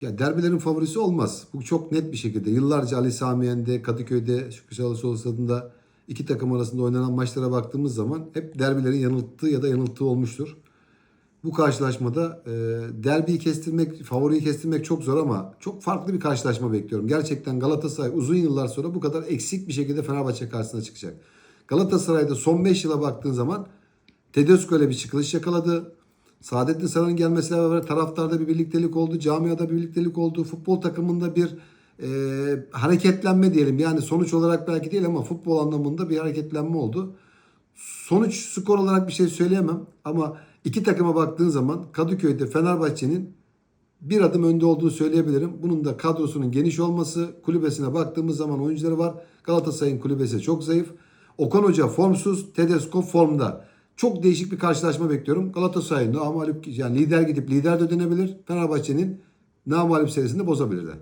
Ya derbilerin favorisi olmaz. Bu çok net bir şekilde. Yıllarca Ali Sami Yen'de, Kadıköy'de, Şükrü Çalasoğlu stadında iki takım arasında oynanan maçlara baktığımız zaman hep derbilerin yanılttığı ya da yanılttığı olmuştur. Bu karşılaşmada e, derbiyi kestirmek, favoriyi kestirmek çok zor ama çok farklı bir karşılaşma bekliyorum. Gerçekten Galatasaray uzun yıllar sonra bu kadar eksik bir şekilde Fenerbahçe karşısına çıkacak. Galatasaray'da son 5 yıla baktığın zaman Tedesco ile bir çıkılış yakaladı. Saadettin Saran'ın gelmesiyle beraber taraftarda bir birliktelik oldu, camiada bir birliktelik oldu, futbol takımında bir e, hareketlenme diyelim. Yani sonuç olarak belki değil ama futbol anlamında bir hareketlenme oldu. Sonuç skor olarak bir şey söyleyemem ama iki takıma baktığın zaman Kadıköy'de Fenerbahçe'nin bir adım önde olduğunu söyleyebilirim. Bunun da kadrosunun geniş olması, kulübesine baktığımız zaman oyuncuları var. Galatasaray'ın kulübesi çok zayıf. Okan Hoca formsuz, Tedesco formda. Çok değişik bir karşılaşma bekliyorum. Galatasaray namalip yani lider gidip lider de dönebilir. Fenerbahçe'nin namalip serisini bozabilirler.